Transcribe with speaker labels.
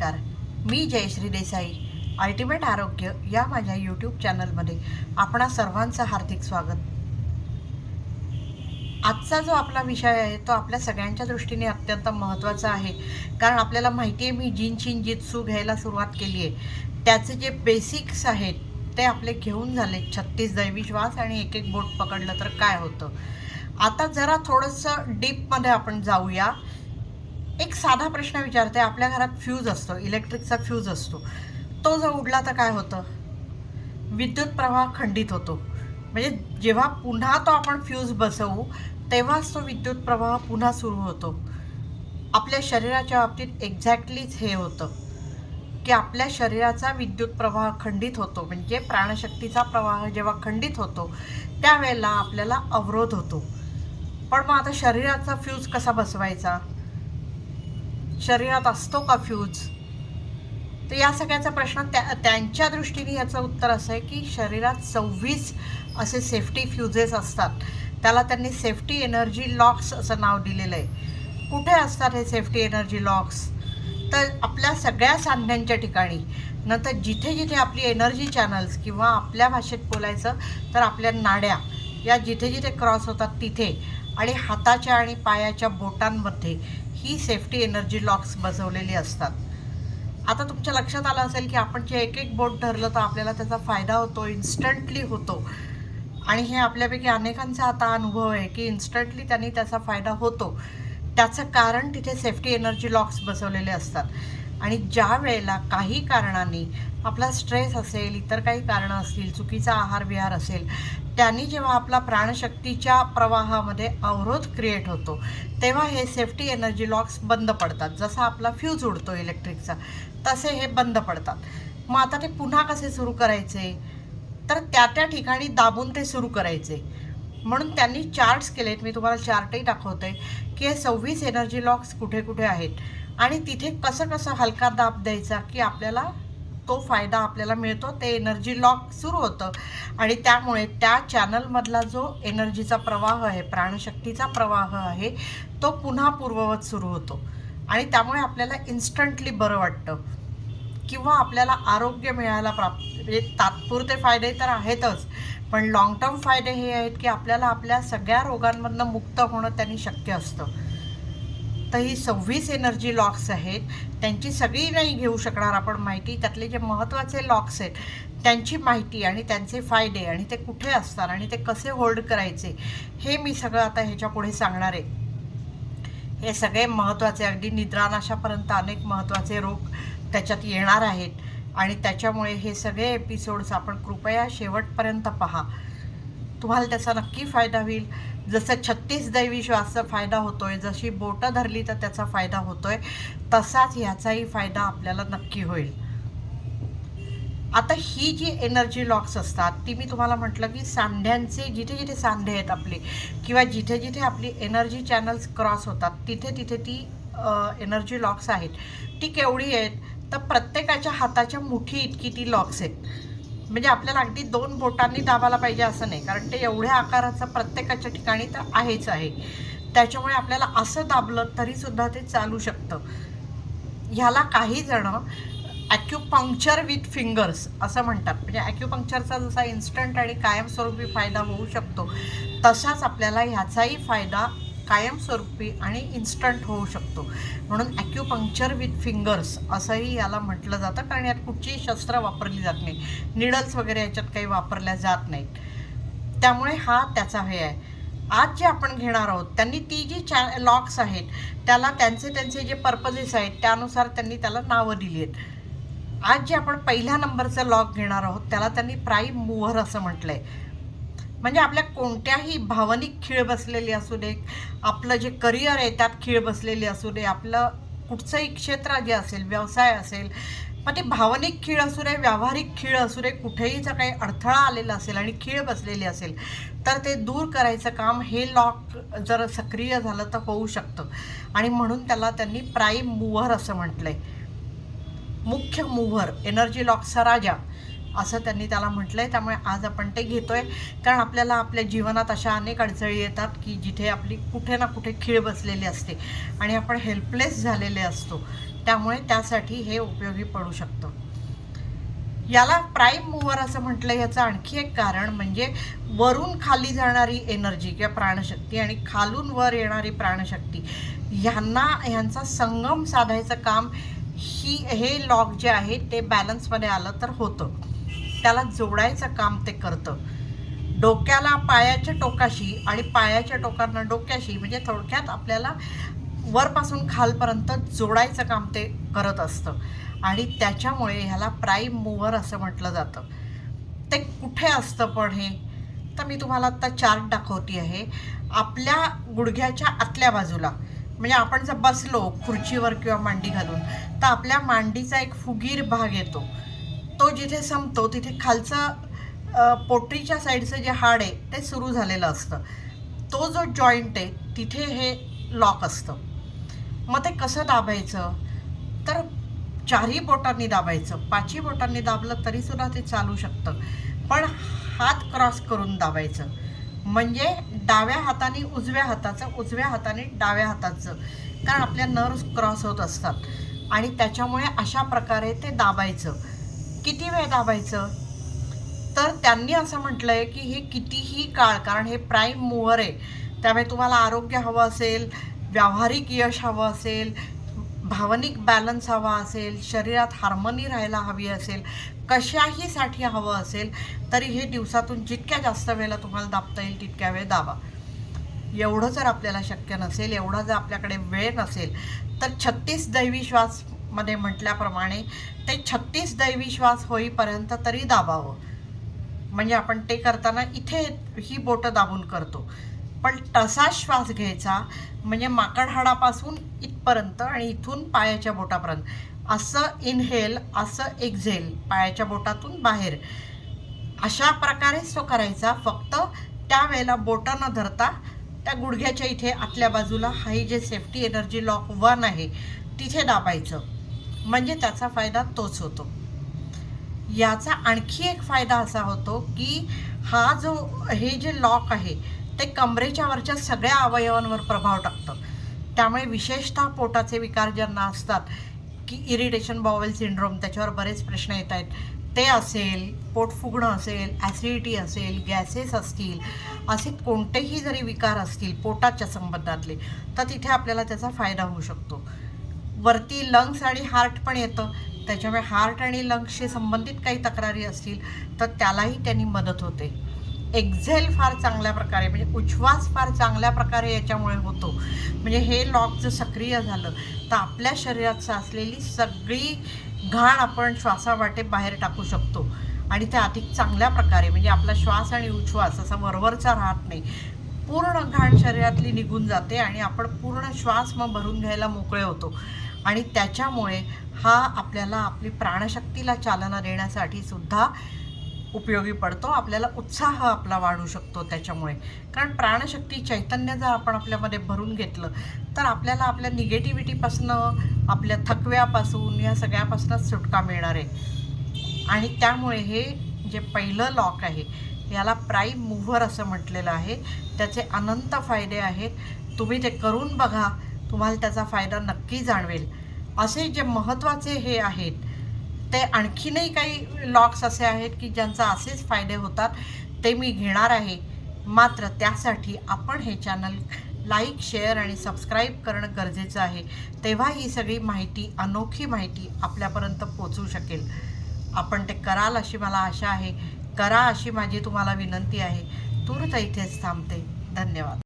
Speaker 1: नमस्कार. मी जयश्री देसाई अल्टिमेट आरोग्य या माझ्या यूट्यूब चॅनलमध्ये आपणा सर्वांचं हार्दिक स्वागत. आजचा जो आपला विषय आहे तो आपल्या सगळ्यांच्या दृष्टीने अत्यंत महत्त्वाचा आहे. कारण आपल्याला माहिती आहे मी जिन शिन जितसू घ्यायला सुरुवात केली आहे. त्याचे जे बेसिक्स आहेत ते आपले घेऊन झाले. छत्तीस दैविश्वास आणि एक एक बोट पकडलं तर काय होतं? आता जरा थोडंसं डीपमध्ये आपण जाऊया. एक साधा प्रश्न विचारते आपल्या घरात फ्यूज असतो इलेक्ट्रिकचा फ्यूज असतो. तो जर उडला तर काय होतं? विद्युत प्रवाह खंडित होतो. म्हणजे जेव्हा पुन्हा तो आपण फ्यूज बसवू तेव्हाच तो विद्युत प्रवाह पुन्हा सुरू होतो. आपल्या शरीराच्या बाबतीत एक्झॅक्टलीच हे होतं की आपल्या शरीराचा विद्युत प्रवाह खंडित होतो. म्हणजे प्राणशक्तीचा प्रवाह जेव्हा खंडित होतो त्यावेळेला आपल्याला अवरोध होतो. पण मग आता शरीराचा फ्यूज कसा बसवायचा? शरीरात असतो का फ्यूज तर या सगळ्याचा प्रश्न त्या त्यांच्या दृष्टीने याचं उत्तर असं आहे की शरीरात सव्वीस असे सेफ्टी फ्युजेस असतात. त्याला त्यांनी सेफ्टी एनर्जी लॉक्स असं नाव दिलेलं आहे. कुठे असतात हे सेफ्टी एनर्जी लॉक्स तर आपल्या सगळ्या सांध्यांच्या ठिकाणी. नंतर जिथे जिथे आपली एनर्जी चॅनल्स किंवा आपल्या भाषेत बोलायचं तर आपल्या नाड्या या जिथे जिथे क्रॉस होतात तिथे आणि हाताच्या आणि पायाच्या बोटांमध्ये. ही सेफ्टी एनर्जी लॉक्स बसवलेली असतात. आता तुमच्या लक्षात आलं असेल की आपण जे एक एक बोट धरलं तर आपल्याला त्याचा फायदा होतो इन्स्टंटली होतो. आणि हे आपल्यापैकी अनेकांचा आता अनुभव आहे की इन्स्टंटली त्यांनी त्याचा फायदा होतो. त्याचं कारण तिथे सेफ्टी एनर्जी लॉक्स बसवलेले असतात. आणि ज्या वेळेला काही कारणांनी आपला स्ट्रेस असेल इतर काही कारणं असतील चुकीचा आहार विहार असेल त्यांनी जेव्हा आपला प्राणशक्तीच्या प्रवाहामध्ये अवरोध क्रिएट होतो तेव्हा हे सेफ्टी एनर्जी लॉक्स बंद पडतात. जसा आपला फ्यूज उडतो इलेक्ट्रिकचा तसे हे बंद पडतात. मग आता ते पुन्हा कसे सुरू करायचे? तर त्या त्या ठिकाणी दाबून ते सुरू करायचे. म्हणून त्यांनी चार्ट्स केलेत. मी तुम्हाला चार्टही दाखवते की हे सव्वीस एनर्जी लॉक्स कुठे कुठे आहेत? आणि तिथे कसं कसं हलका दाब द्यायचा की आपल्याला तो फायदा आपल्याला मिळतो ते एनर्जी लॉक सुरू होतं. आणि त्यामुळे त्या चॅनलमधला जो एनर्जीचा प्रवाह आहे प्राणशक्तीचा प्रवाह आहे तो पुन्हा पूर्ववत सुरू होतो. आणि त्यामुळे आपल्याला इन्स्टंटली बरं वाटतं. किंवा आपल्याला आरोग्य मिळायला प्राप्त म्हणजे तात्पुरते फायदे तर आहेतच पण लाँग टर्म फायदे हे आहेत की आपल्याला आपल्या सगळ्या रोगांमधनं मुक्त होणं त्यांनी शक्य असतं. तर ही सव्वीस एनर्जी लॉक्स आहेत. त्यांची सगळी नाही घेऊ शकणार आपण माहिती. त्यातले जे महत्त्वाचे लॉक्स आहेत त्यांची माहिती आणि त्यांचे फायदे आणि ते कुठे असतात आणि ते कसे होल्ड करायचे हे मी सगळं आता ह्याच्या पुढे सांगणार आहे. हे सगळे महत्त्वाचे अगदी निद्रानाशापर्यंत अनेक महत्त्वाचे रोग त्याच्यात येणार आहेत. आणि त्याच्यामुळे हे सगळे एपिसोड्स आपण कृपया शेवटपर्यंत पहा. तुम्हाला त्याचा नक्की फायदा होईल. जसं छत्तीस दैवी श्वासचा फायदा होतोय जशी बोटं धरली तर त्याचा फायदा होतोय तसाच ह्याचाही फायदा आपल्याला नक्की होईल. आता ही जी एनर्जी लॉक्स असतात ती मी तुम्हाला म्हटलं की सांध्यांचे जिथे जिथे सांधे आहेत आपले किंवा जिथे जिथे आपली एनर्जी चॅनल्स क्रॉस होतात तिथे तिथे ती एनर्जी लॉक्स आहेत. ती केवढी आहेत? तर प्रत्येकाच्या हाताच्या मुठी इतकी ती लॉक्स आहेत. म्हणजे आपल्याला अगदी दोन बोटांनी दाबायला पाहिजे असं नाही. कारण ते एवढ्या आकाराचं प्रत्येकाच्या ठिकाणी तर आहेच आहे. त्याच्यामुळे आपल्याला असं दाबलं तरीसुद्धा ते चालू शकतं. ह्याला काही जणं ॲक्युपंक्चर विथ फिंगर्स असं म्हणतात. म्हणजे ॲक्युपंक्चरचा जसा इन्स्टंट आणि कायमस्वरूपी फायदा होऊ शकतो तसाच आपल्याला ह्याचाही फायदा कायमस्वरूपी आणि इन्स्टंट होऊ शकतो. म्हणून ॲक्युपंक्चर विथ फिंगर्स असंही याला म्हटलं जातं कारण यात कुठचीही शस्त्र वापरली जात नाही. निडल्स वगैरे याच्यात काही वापरल्या जात नाहीत. त्यामुळे हा त्याचा हे आहे. आज जे आपण घेणार आहोत त्यांनी ती जी चॅ लॉक्स आहेत त्याला त्यांचे त्यांचे जे पर्पजेस आहेत त्यानुसार त्यांनी त्याला नावं दिली आहेत. आज जे आपण पहिल्या नंबरचं लॉक घेणार आहोत त्याला त्यांनी प्राईम मूव्हर असं म्हटलं आहे म्हणजे आपल्या कोणत्याही भावनिक खीळ बसलेली असू दे आपलं जे करिअर आहे त्यात खीळ बसलेली असू दे आपलं कुठचंही क्षेत्र जे असेल व्यवसाय असेल मग ते भावनिक खीळ असू दे व्यावहारिक खीळ असू दे कुठेही जर काही अडथळा आलेला असेल आणि खीळ बसलेली असेल तर ते दूर करायचं काम हे लॉक जर सक्रिय झालं तर होऊ शकतं. आणि म्हणून त्याला त्यांनी प्राईम मूव्हर असं म्हटलं आहे मुख्य मूव्हर एनर्जी लॉकचा राजा असं त्यांनी त्याला म्हटलं आहे त्यामुळे आज आपण ते घेतो आहे कारण आपल्याला आपल्या जीवनात अशा अनेक अडचणी येतात की जिथे आपली कुठे ना कुठे खीळ बसलेली असते आणि आपण हेल्पलेस झालेले असतो. त्यामुळे त्यासाठी हे उपयोगी पडू शकतं. याला प्राईम मूवर असं म्हटलं याचं आणखी एक कारण म्हणजे वरून खाली जाणारी एनर्जी किंवा प्राणशक्ती आणि खालून वर येणारी प्राणशक्ती. ह्यांना ह्यांचा संगम साधायचं काम ही हे लॉक जे आहे ते बॅलन्समध्ये आलं तर होतं. त्याला जोडायचं काम ते करतं. डोक्याला पायाच्या टोकाशी आणि पायाच्या टोकांना डोक्याशी म्हणजे थोडक्यात आपल्याला वरपासून खालपर्यंत जोडायचं काम ते करत असतं. आणि त्याच्यामुळे ह्याला प्राईम मूव्हर असं म्हटलं जातं. ते कुठे असतं पण हे? तर मी तुम्हाला आत्ता चार्ट दाखवते आहे. आपल्या गुडघ्याच्या आतल्या बाजूला. म्हणजे आपण जर बसलो खुर्चीवर किंवा मांडी घालून तर आपल्या मांडीचा एक फुगीर भाग येतो. तो जिथे संपतो तिथे खालचं पोटरीच्या साईडचं जे हाड आहे ते सुरू झालेलं असतं. तो जो जॉईंट आहे तिथे हे लॉक असतं. मग ते कसं दाबायचं? तर चारही बोटांनी दाबायचं. पाचही बोटांनी दाबलं तरीसुद्धा ते चालू शकतं. पण हात क्रॉस करून दाबायचं. म्हणजे डाव्या हाताने उजव्या हाताचं उजव्या हाताने डाव्या हाताचं. कारण आपल्या नर्व्स क्रॉस होत असतात. आणि त्याच्यामुळे अशा प्रकारे ते दाबायचं. किती वेळ दाबायचं? तर त्यांनी असं म्हटलं आहे की हे कितीही काळ कारण हे प्राईम मूव्हर आहे. त्यामुळे तुम्हाला आरोग्य हवं असेल व्यावहारिक यश हवं असेल भावनिक बॅलन्स हवा असेल शरीरात हार्मनी राहायला हवी असेल कशाहीसाठी हवं असेल तरी हे दिवसातून जितक्या जास्त वेळेला तुम्हाला दाबता येईल तितक्या वेळ दाबा. एवढं जर आपल्याला शक्य नसेल एवढा जर आपल्याकडे वेळ नसेल तर छत्तीस दैवी श्वास मध्ये म्हटल्याप्रमाणे ते छत्तीस दैवी श्वास होईपर्यंत तरी दाबावं. म्हणजे आपण ते करताना इथे ही बोटं दाबून करतो. पण तसा श्वास घ्यायचा म्हणजे माकड हाडापासून इथपर्यंत आणि इथून पायाच्या बोटापर्यंत. असं इनहेल असं एक्झेल पायाच्या बोटातून बाहेर. अशा प्रकारेच तो करायचा. फक्त त्यावेळेला बोटं न धरता त्या गुडघ्याच्या इथे आतल्या बाजूला हाही जे सेफ्टी एनर्जी लॉक वन आहे तिथे दाबायचं. म्हणजे त्याचा फायदा तोच होतो. याचा आणखी एक फायदा असा होतो की हा जो हे जे लॉक आहे ते कमरेच्या वरच्या सगळ्या अवयवांवर प्रभाव टाकतं. त्यामुळे विशेषतः पोटाचे विकार ज्यांना असतात की इरिटेशन बॉवेल सिंड्रोम त्याच्यावर बरेच प्रश्न येत आहेत. ते असेल पोट फुगणं असेल ॲसिडिटी असेल गॅसेस असतील असे कोणतेही जरी विकार असतील पोटाच्या संबंधातले तर तिथे आपल्याला त्याचा फायदा होऊ शकतो. वरती लंग्स आणि हार्ट पण येतं. त्याच्यामुळे हार्ट आणि लंग्सशी संबंधित काही तक्रारी असतील तर त्यालाही त्यांनी मदत होते. एक्झेल फार चांगल्या प्रकारे म्हणजे उच्छ्वास फार चांगल्या प्रकारे याच्यामुळे होतो. म्हणजे हे लॉक जर सक्रिय झालं तर आपल्या शरीरात साचलेली सगळी घाण आपण श्वासावाटे बाहेर टाकू शकतो. आणि ते अधिक चांगल्या प्रकारे म्हणजे आपला श्वास आणि उच्छ्वास असा वरवरचा राहत नाही. पूर्ण घाण शरीरातली निघून जाते आणि आपण पूर्ण श्वास मग भरून घ्यायला मोकळे होतो. आणि त्याच्यामुळे हा आपल्याला आपली प्राणशक्तीला चालना देण्यासाठी सुद्धा उपयोगी पडतो. आपल्याला उत्साह आपला वाढू शकतो त्याच्यामुळे. कारण प्राणशक्ती चैतन्य जर आपण आपल्यामध्ये भरून घेतलं तर आपल्याला आपल्या निगेटिव्हिटीपासनं आपल्या थकव्यापासून या सगळ्यापासूनच सुटका मिळणार. आहे आणि त्यामुळे हे जे पहिलं लॉक आहे याला प्राईम मूव्हर असं म्हटलेलं आहे. त्याचे अनंत फायदे आहेत. तुम्ही ते करून बघा. तुम्हाला त्याचा फायदा नक्की जाणवेल. असे जे महत्त्वाचे हे आहेत ते आणखीनही काही लॉक्स असे आहेत की ज्यांचा असेच फायदे होतात ते मी घेणार आहे. मात्र त्यासाठी आपण हे चॅनल लाईक शेअर आणि सबस्क्राईब करणं गरजेचं आहे. तेव्हा ही सगळी माहिती अनोखी माहिती आपल्यापर्यंत पोचू शकेल. आपण ते कराल अशी मला आशा आहे. करा अशी माझी तुम्हाला विनंती आहे. तूर्त इथेच थांबते. धन्यवाद.